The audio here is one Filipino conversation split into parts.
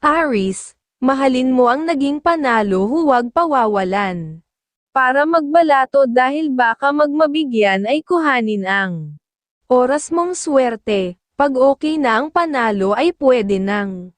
Aris, mahalin mo ang naging panalo huwag pawawalan. Para magbalato dahil baka magmabigyan ay kuhanin ang oras mong swerte, pag okay na ang panalo ay pwede nang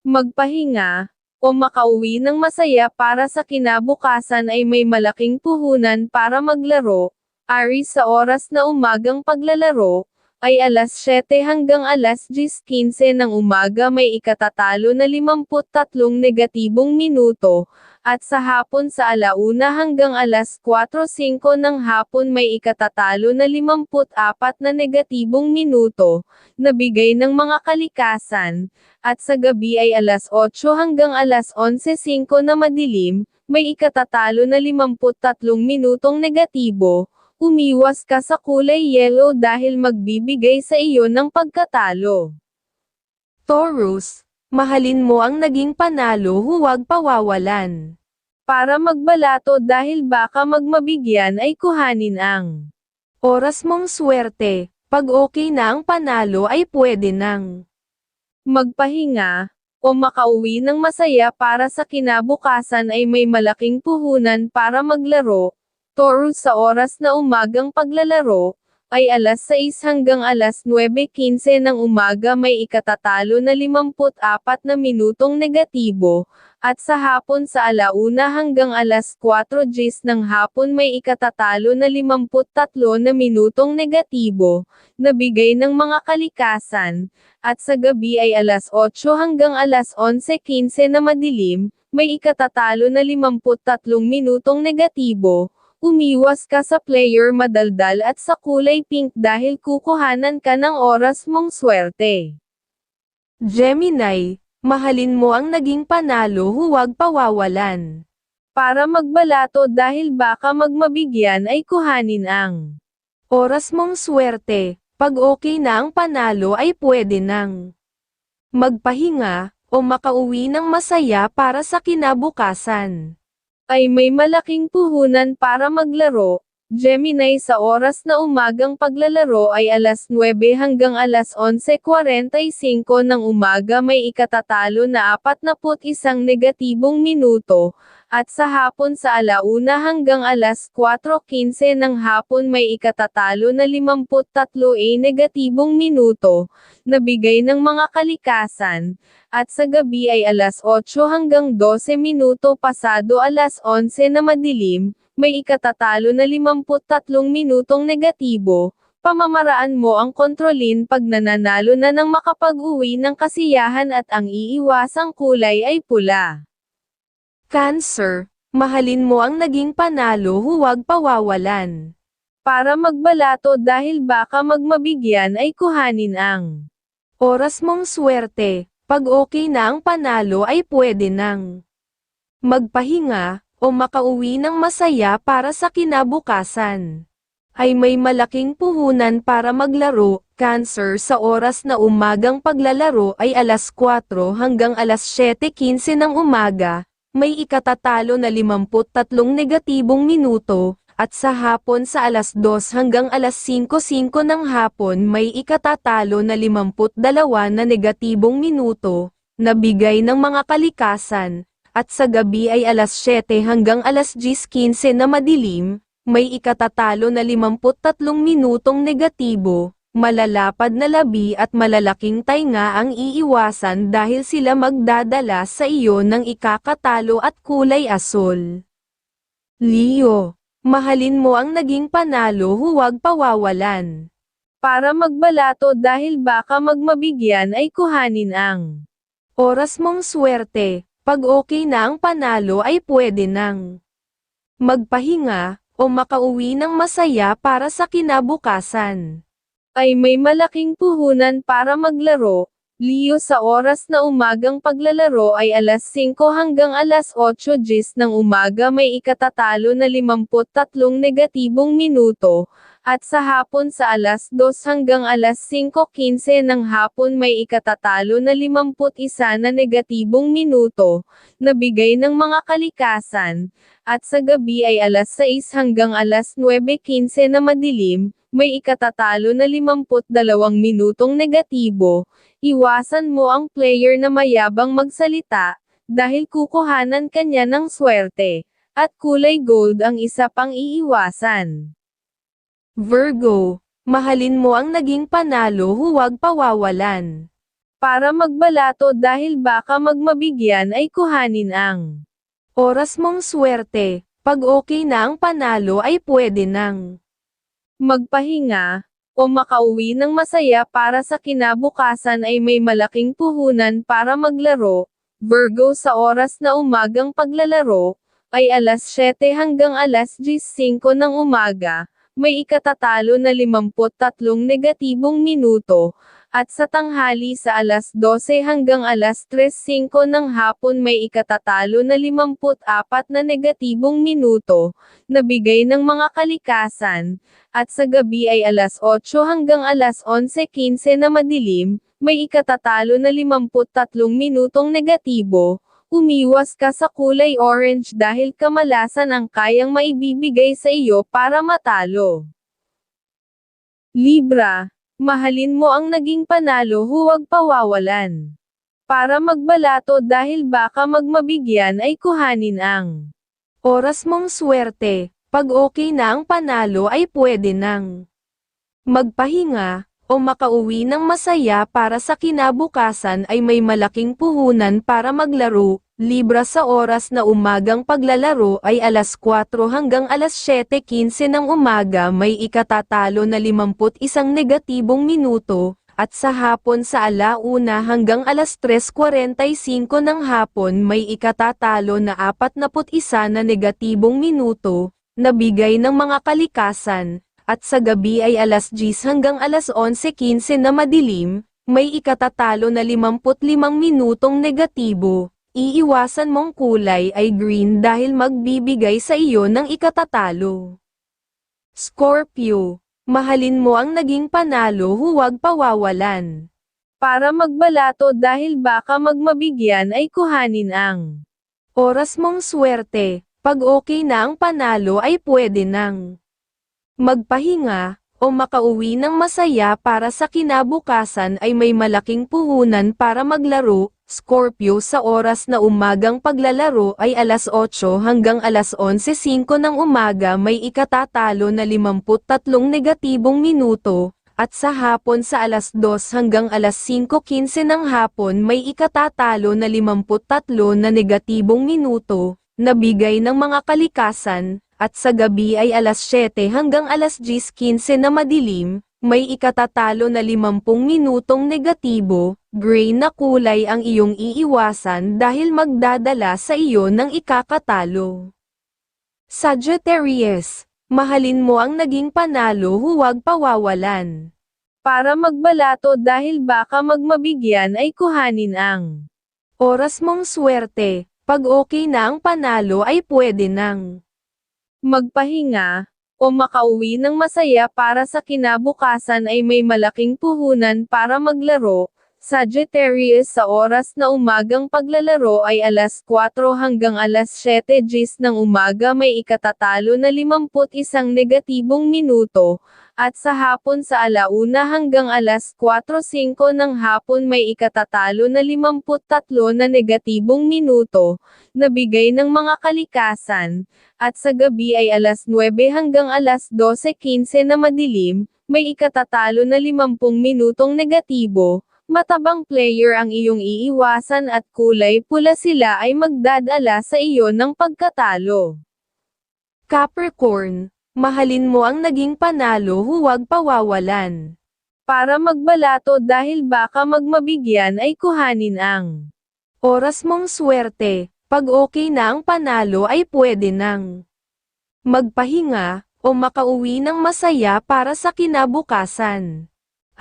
magpahinga, o makauwi ng masaya para sa kinabukasan ay may malaking puhunan para maglaro, Aris sa oras na umagang paglalaro, ay alas 7 hanggang alas 10.15 ng umaga may ikatatalo na 53 negatibong minuto, at sa hapon sa alauna hanggang alas 4.05 ng hapon may ikatatalo na 54 na negatibong minuto, na bigay ng mga kalikasan, at sa gabi ay alas 8 hanggang alas 11.05 na madilim, may ikatatalo na 53 minutong negatibo, umiwas ka sa kulay yellow dahil magbibigay sa iyo ng pagkatalo. Taurus, mahalin mo ang naging panalo huwag pawawalan. Para magbalato dahil baka magmabigyan ay kuhanin ang oras mong swerte, pag okay na ang panalo ay pwede nang magpahinga, o makauwi ng masaya para sa kinabukasan ay may malaking puhunan para maglaro, Taurus sa oras na umagang paglalaro, ay alas 6 hanggang alas 9.15 ng umaga may ikatatalo na 54 na minutong negatibo, at sa hapon sa alauna hanggang alas 4 gis ng hapon may ikatatalo na 53 na minutong negatibo, na bigay ng mga kalikasan, at sa gabi ay alas 8 hanggang alas 11.15 na madilim, may ikatatalo na 53 minutong negatibo, Umiwas ka sa player madaldal at sa kulay pink dahil kukuhanan ka ng oras mong swerte. Gemini, mahalin mo ang naging panalo huwag pawawalan. Para magbalato dahil baka magmabigyan ay kuhanin ang oras mong swerte, pag okay na ang panalo ay pwede nang magpahinga, o makauwi ng masaya para sa kinabukasan ay may malaking puhunan para maglaro. Gemini sa oras na umagang paglalaro ay alas 9 hanggang alas 11.45 ng umaga may ikatatalo na 41 negatibong minuto, at sa hapon sa alauna hanggang alas 4.15 ng hapon may ikatatalo na 53 a negatibong minuto, na bigay ng mga kalikasan, at sa gabi ay alas 8 hanggang 12 minuto pasado alas 11 na madilim, may ikatatalo na 53 minutong negatibo, pamamaraan mo ang kontrolin pag nananalo na ng makapag-uwi ng kasiyahan at ang iiwasang kulay ay pula. Cancer, mahalin mo ang naging panalo huwag pawawalan. Para magbalato dahil baka magmabigyan ay kuhanin ang oras mong swerte, pag okay na ang panalo ay pwede nang magpahinga, o makauwi ng masaya para sa kinabukasan. Ay may malaking puhunan para maglaro, cancer sa oras na umagang paglalaro ay alas 4 hanggang alas 7.15 ng umaga, may ikatatalo na 53 negatibong minuto, at sa hapon sa alas 2 hanggang alas 5.05 ng hapon may ikatatalo na 52 na negatibong minuto, na bigay ng mga kalikasan, at sa gabi ay alas 7 hanggang alas 10.15 na madilim, may ikatatalo na 53 minutong negatibo, malalapad na labi at malalaking tainga ang iiwasan dahil sila magdadala sa iyo ng ikakatalo at kulay asol. Leo, mahalin mo ang naging panalo huwag pawawalan. Para magbalato dahil baka magmabigyan ay kuhanin ang oras mong swerte, pag okay na ang panalo ay pwede nang magpahinga, o makauwi ng masaya para sa kinabukasan. Ay may malaking puhunan para maglaro, Leo sa oras na umagang paglalaro ay alas 5 hanggang alas 8 gis ng umaga may ikatatalo na 53 negatibong minuto, at sa hapon sa alas 2 hanggang alas 5.15 ng hapon may ikatatalo na 51 na negatibong minuto, na bigay ng mga kalikasan, at sa gabi ay alas 6 hanggang alas 9.15 na madilim, may ikatatalo na 52 minutong negatibo, iwasan mo ang player na mayabang magsalita, dahil kukuhanan kanya ng swerte, at kulay gold ang isa pang iiwasan. Virgo, mahalin mo ang naging panalo huwag pawawalan. Para magbalato dahil baka magmabigyan ay kuhanin ang oras mong swerte, pag okay na ang panalo ay pwede nang magpahinga, o makauwi ng masaya para sa kinabukasan ay may malaking puhunan para maglaro, Virgo sa oras na umagang paglalaro, ay alas 7 hanggang alas 10.05 ng umaga, may ikatatalo na 53 negatibong minuto, at sa tanghali sa alas 12 hanggang alas 3.05 ng hapon may ikatatalo na 54 na negatibong minuto, na bigay ng mga kalikasan, at sa gabi ay alas 8 hanggang alas 11.15 na madilim, may ikatatalo na 53 minutong negatibo, umiwas ka sa kulay orange dahil kamalasan ang kayang maibibigay sa iyo para matalo. Libra, mahalin mo ang naging panalo huwag pawawalan. Para magbalato dahil baka magmabigyan ay kuhanin ang oras mong swerte, pag okay na ang panalo ay pwede nang magpahinga, o makauwi ng masaya para sa kinabukasan ay may malaking puhunan para maglaro, Libra sa oras na umagang paglalaro ay alas 4 hanggang alas 7.15 ng umaga may ikatatalo na 51 negatibong minuto, at sa hapon sa alauna hanggang alas 3.45 ng hapon may ikatatalo na 41 na negatibong minuto, na bigay ng mga kalikasan, at sa gabi ay alas 10 hanggang alas 11.15 na madilim, may ikatatalo na 55 minutong negatibo. Iiwasan mong kulay ay green dahil magbibigay sa iyo ng ikatatalo. Scorpio, mahalin mo ang naging panalo huwag pawawalan. Para magbalato dahil baka magmabigyan ay kuhanin ang oras mong swerte, pag okay na ang panalo ay pwede nang magpahinga, o makauwi ng masaya para sa kinabukasan ay may malaking puhunan para maglaro, Scorpio sa oras na umagang paglalaro ay alas 8 hanggang alas 11.05 ng umaga may ikatatalo na 53 negatibong minuto, at sa hapon sa alas 2 hanggang alas 5.15 ng hapon may ikatatalo na 53 na negatibong minuto, na bigay ng mga kalikasan, at sa gabi ay alas 7 hanggang alas 10.15 na madilim, may ikatatalo na 50 minutong negatibo, gray na kulay ang iyong iiwasan dahil magdadala sa iyo ng ikakatalo. Sagittarius, mahalin mo ang naging panalo huwag pawawalan. Para magbalato dahil baka magmabigyan ay kuhanin ang oras mong swerte, pag okay na ang panalo ay pwede nang magpahinga, o makauwi ng masaya para sa kinabukasan ay may malaking puhunan para maglaro, Sagittarius sa oras na umagang paglalaro ay alas 4 hanggang alas 7 gis ng umaga may ikatatalo na 51 negatibong minuto, at sa hapon sa alauna hanggang alas 4.05 ng hapon may ikatatalo na 53 na negatibong minuto, na bigay ng mga kalikasan, at sa gabi ay alas 9 hanggang alas 12.15 na madilim, may ikatatalo na 50 minutong negatibo, matabang player ang iyong iiwasan at kulay pula sila ay magdadala sa iyo ng pagkatalo. Capricorn, mahalin mo ang naging panalo huwag pawawalan. Para magbalato dahil baka magmabigyan ay kuhanin ang oras mong swerte, pag okay na ang panalo ay pwede nang magpahinga, o makauwi ng masaya para sa kinabukasan.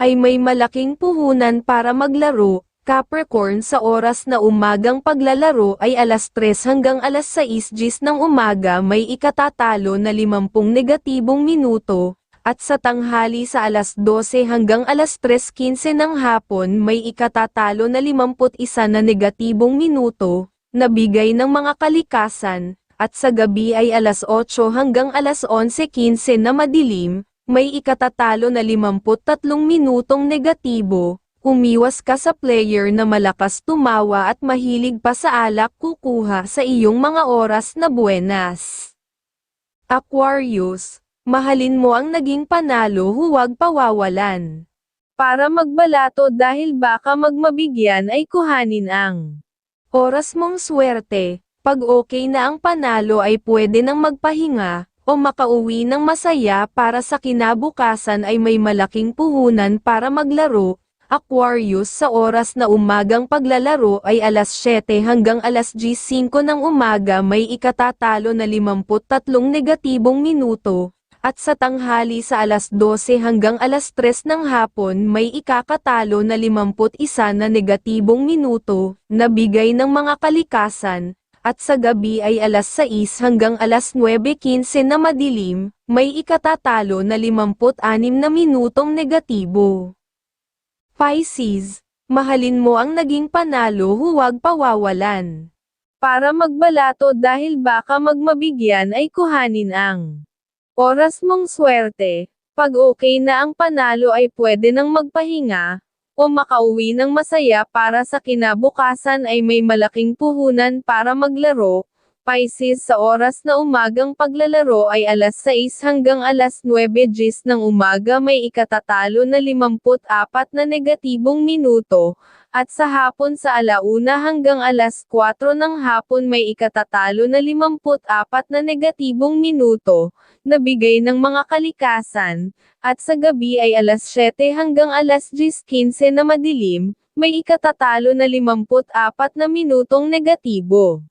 Ay may malaking puhunan para maglaro, Capricorn sa oras na umagang paglalaro ay alas 3 hanggang alas 6 gis ng umaga may ikatatalo na 50 negatibong minuto, at sa tanghali sa alas 12 hanggang alas 3.15 ng hapon may ikatatalo na 51 na negatibong minuto, na bigay ng mga kalikasan, at sa gabi ay alas 8 hanggang alas 11.15 na madilim, may ikatatalo na 53 minutong negatibo, umiwas ka sa player na malakas tumawa at mahilig pa sa alak kukuha sa iyong mga oras na buenas. Aquarius, mahalin mo ang naging panalo huwag pawawalan. Para magbalato dahil baka magmabigyan ay kuhanin ang oras mong swerte, pag okay na ang panalo ay pwede nang magpahinga, o makauwi ng masaya para sa kinabukasan ay may malaking puhunan para maglaro, Aquarius sa oras na umagang paglalaro ay alas 7 hanggang alas 5 ng umaga may ikatatalo na 53 negatibong minuto, at sa tanghali sa alas 12 hanggang alas 3 ng hapon may ikakatalo na 51 na negatibong minuto, na bigay ng mga kalikasan, at sa gabi ay alas 6 hanggang alas 9.15 na madilim, may ikatatalo na 56 na minutong negatibo. Pisces, mahalin mo ang naging panalo huwag pawawalan. Para magbalato dahil baka magmabigyan ay kuhanin ang oras mong swerte, pag okay na ang panalo ay pwede nang magpahinga, o makauwi ng masaya para sa kinabukasan ay may malaking puhunan para maglaro, Pisces sa oras na umagang paglalaro ay alas 6 hanggang alas 9 gis ng umaga may ikatatalo na 54 na negatibong minuto, at sa hapon sa alauna hanggang alas 4 ng hapon may ikatatalo na 54 na negatibong minuto, na bigay ng mga kalikasan, at sa gabi ay alas 7 hanggang alas 10.15 na madilim, may ikatatalo na 54 na minutong negatibo.